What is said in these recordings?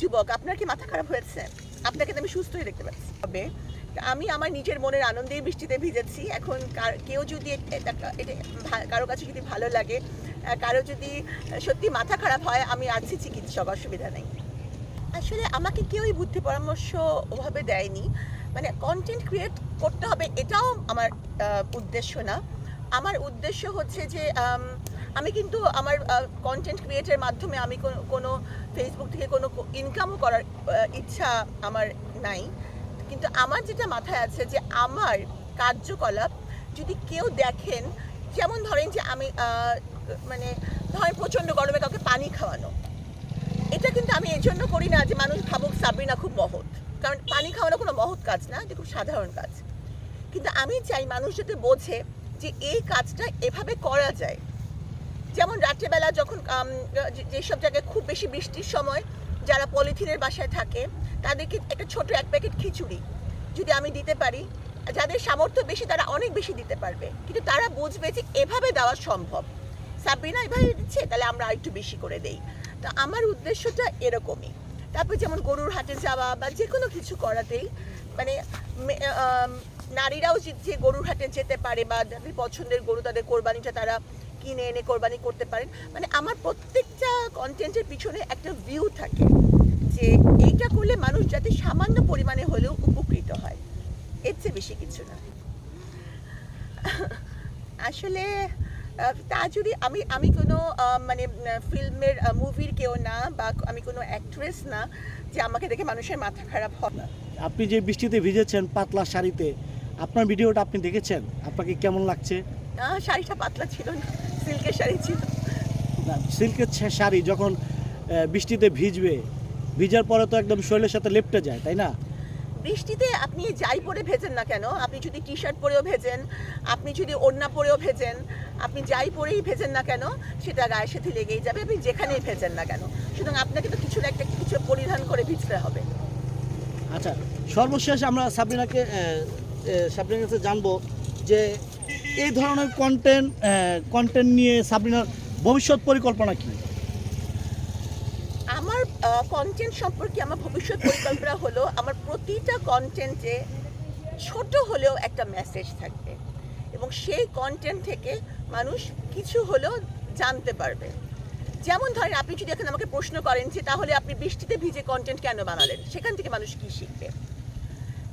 যুবক, আপনার কি মাথা খারাপ হয়েছে? আপনাকে তো আমি সুস্থই দেখতে পাচ্ছি। তবে আমি আমার নিজের মনের আনন্দেই বৃষ্টিতে ভিজেছি। এখন কেউ যদি এটা কারও কাছে যদি ভালো লাগে কারও যদি সত্যি মাথা খারাপ হয়, আমি আছি চিকিৎসক, অসুবিধা নেই। আসলে আমাকে কেউই বুদ্ধি পরামর্শ ওভাবে দেয়নি। মানে কন্টেন্ট ক্রিয়েট করতে হবে, এটাও আমার উদ্দেশ্য না। আমার উদ্দেশ্য হচ্ছে যে আম, কিন্তু আমার কন্টেন্ট ক্রিয়েটের মাধ্যমে আমি কোনো- কোনো ফেসবুক থেকে কোনো ইনকামও করার ইচ্ছা আমার নাই। কিন্তু আমার যেটা মাথায় আছে যে আমার কার্যকলাপ যদি কেউ দেখেন যেমন ধরেন যে আমি মানে ধরেন প্রচণ্ড গরমে কাউকে পানি খাওয়ানো। এটা কিন্তু আমি এই জন্য করি না যে মানুষ ভাবুক সাবরিনা খুব মহৎ। কারণ পানি খাওয়ানো কোনো মহৎ কাজ না এটা খুব সাধারণ কাজ। কিন্তু আমি চাই মানুষ যাতে বোঝে যে এই কাজটা এভাবে করা যায়। যেমন রাত্রেবেলা যখন যেসব জায়গায় খুব বেশি বৃষ্টির সময় যারা পলিথিনের বাসায় থাকে, তাদেরকে একটা ছোট এক প্যাকেট খিচুড়ি যদি আমি দিতে পারি, যাদের সামর্থ্য বেশি তারা অনেক বেশি দিতে পারবে। কিন্তু তারা বুঝবে যে এভাবে দেওয়া সম্ভব। সাবরিনা এভাবে দিচ্ছে, তাহলে আমরা আরেকটু বেশি করে দেই। তো আমার উদ্দেশ্যটা এরকমই। তারপর যেমন গরুর হাটে যাওয়া বা যে কোনো কিছু করাতেই মানে নারীরাও যে যে গরুর হাটে যেতে পারে বা যাদের পছন্দের গরু, তাদের কোরবানিটা তারা কিনে এনে কোরবানি করতে পারেন। মানে আমার প্রত্যেকটা কন্টেন্টের পিছনে একটা ভিউ থাকে যে এইটা করলে মানুষ যাতে সামান্য পরিমাণে হলেও উপকৃত হয়। এর চেয়ে বেশি কিছু না। আসলে তা যদি আমি আমি কোনো মানে ফিল্মের মুভির কেউ না বা আমি কোনো অ্যাক্ট্রেস না যে আমাকে দেখে মানুষের মাথা খারাপ হয়। না আপনি যে বৃষ্টিতে ভিজেছেন পাতলা শাড়িতে আপনার ভিডিওটা আপনি দেখেছেন? আপনাকে কেমন লাগছে? শাড়িটা পাতলা ছিল না। সিল্কের শাড়ি ছিল। সিল্কের শাড়ি যখন বৃষ্টিতে ভিজবে ভিজার পরে তো একদম শরীরের সাথে লেপটে যায় তাই না? বৃষ্টিতে আপনি যাই পরে ভেজেন না কেন? আপনি যদি টি শার্ট পরেও ভেজেন আপনি যদি ওড়না পরেও ভেজেন আপনি যাই পরেই ভেজেন না কেন সেটা গায়ের সাথে লেগেই যাবে আপনি যেখানেই ভেজেন না কেন। সুতরাং আপনাকে তো কিছু না একটা কিছু পরিধান করে ভিজতে হবে। আচ্ছা সর্বশেষ আমরা সাবরিনাকে সাবরিনার কাছে জানব যে এই ধরনের কন্টেন্ট কন্টেন্ট নিয়ে সাবরিনার, ভবিষ্যৎ পরিকল্পনা কি? আমার কন্টেন্ট সম্পর্কে আমার ভবিষ্যৎ পরিকল্পনা হলো, আমার প্রতিটা কন্টেন্টে ছোট হলেও একটা মেসেজ থাকবে। এবং সেই কন্টেন্ট থেকে মানুষ কিছু হলেও জানতে পারবে। যেমন ধরেন, আপনি যদি এখন আমাকে প্রশ্ন করেন যে তাহলে আপনি বৃষ্টিতে ভিজে কন্টেন্ট কেন বানালেন? সেখান থেকে মানুষ কি শিখবে?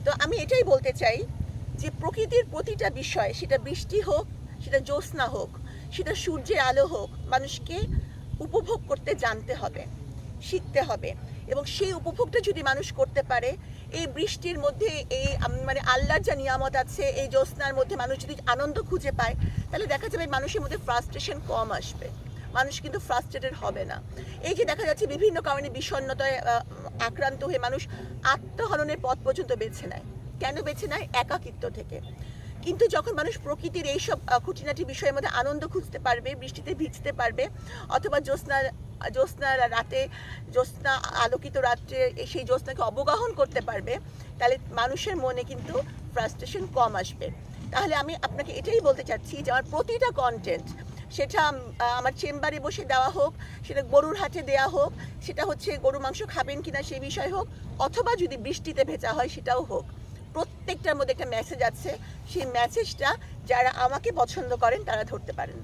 তো আমি এটাই বলতে চাই যে প্রকৃতির প্রতিটা বিষয়, সেটা বৃষ্টি হোক, সেটা জ্যোৎস্না হোক, সেটা সূর্যের আলো হোক, মানুষকে উপভোগ করতে জানতে হবে, শিখতে হবে। এবং সেই উপভোগটা যদি মানুষ করতে পারে, এই বৃষ্টির মধ্যে, এই মানে আল্লাহর যা নিয়ামত আছে, এই জ্যোৎস্নার মধ্যে মানুষ যদি আনন্দ খুঁজে পায়, তাহলে দেখা যাবে মানুষের মধ্যে ফ্রাস্ট্রেশন কম আসবে। মানুষ কিন্তু ফ্রাস্ট্রেটেড হবে না। এই যে দেখা যাচ্ছে বিভিন্ন কারণে বিষণ্ণতায় আক্রান্ত হয়ে মানুষ আত্মহননের পথ পর্যন্ত বেছে নেয়। কেন বেছে নেয় একাকিত্ব থেকে? কিন্তু যখন মানুষ প্রকৃতির এইসব খুঁটিনাটি বিষয়ের মধ্যে আনন্দ খুঁজতে পারবে, বৃষ্টিতে ভিজতে পারবে, অথবা জ্যোৎস্নার জ্যোৎস্নার রাতে, জ্যোৎস্না আলোকিত রাত্রে সেই জ্যোৎস্নাকে অবগাহন করতে পারবে, তাহলে মানুষের মনে কিন্তু ফ্রাস্ট্রেশন কম আসবে। তাহলে আমি আপনাকে এটাই বলতে চাচ্ছি যে আমার প্রতিটা কন্টেন্ট সেটা আমার চেম্বারে বসে দেওয়া হোক, সেটা গরুর হাটে দেওয়া হোক, সেটা হচ্ছে গরু মাংস খাবেন কিনা সেই বিষয় হোক, অথবা যদি বৃষ্টিতে ভেজা হয় সেটাও হোক। প্রত্যেকটার মধ্যে একটা মেসেজ আছে। সেই মেসেজটা যারা আমাকে পছন্দ করেন তারা ধরতে পারেন।